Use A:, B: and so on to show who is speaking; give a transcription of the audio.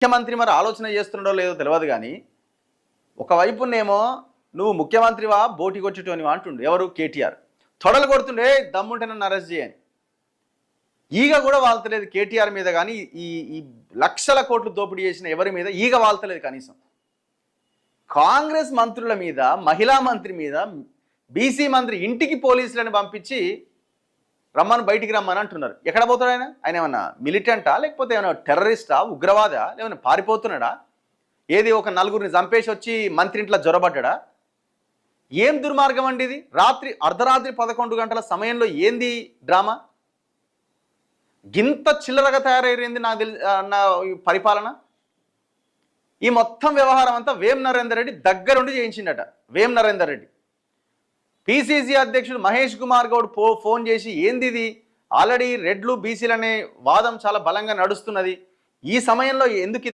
A: ముఖ్యమంత్రి మరి ఆలోచన చేస్తున్నాడో లేదో తెలియదు కానీ ఒకవైపునేమో నువ్వు ముఖ్యమంత్రివా బోటి కొచ్చేటోనివా అంటుండు. ఎవరు? కేటీఆర్. తొడలు కొడుతుండే "ఏయ్, దమ్ముంటే నన్ను అరెస్ట్ చేయని ఈగ కూడా వాళ్తలేదు కేటీఆర్ మీద కానీ ఈ ఈ లక్షల కోట్లు దోపిడీ చేసిన ఎవరి మీద ఈగ వాళ్తలేదు కనీసం. కాంగ్రెస్ మంత్రుల మీద మహిళా మంత్రి మీద బీసీ మంత్రి ఇంటికి పోలీసులను పంపించి రమ్మని బయటికి రమ్మని అంటున్నారు. ఎక్కడ పోతాడు ఆయన? ఆయన ఏమన్నా మిలిటెంటా? లేకపోతే ఏమైనా టెర్రరిస్టా? ఉగ్రవాదా? లేకపోతే పారిపోతున్నాడా? ఏది ఒక నలుగురిని చంపేసి వచ్చి మంత్రి ఇంట్లో జ్వరబడ్డా ఏం దుర్మార్గం అండి ఇది? రాత్రి అర్ధరాత్రి పదకొండు గంటల సమయంలో ఏంది డ్రామా? గింత చిల్లరగా తయారైంది నాకు తెలి నా పరిపాలన? ఈ మొత్తం వ్యవహారం అంతా వేం నరేందర్ రెడ్డి దగ్గరుండి చేయించిండట. వేం నరేందర్ రెడ్డి. పిసిసి అధ్యక్షుడు మహేష్ కుమార్ గౌడ్ పో ఫోన్ చేసి ఏందిది? ఆల్రెడీ రెడ్లు బీసీలు అనే వాదం చాలా బలంగా నడుస్తున్నది. ఈ సమయంలో ఎందుకు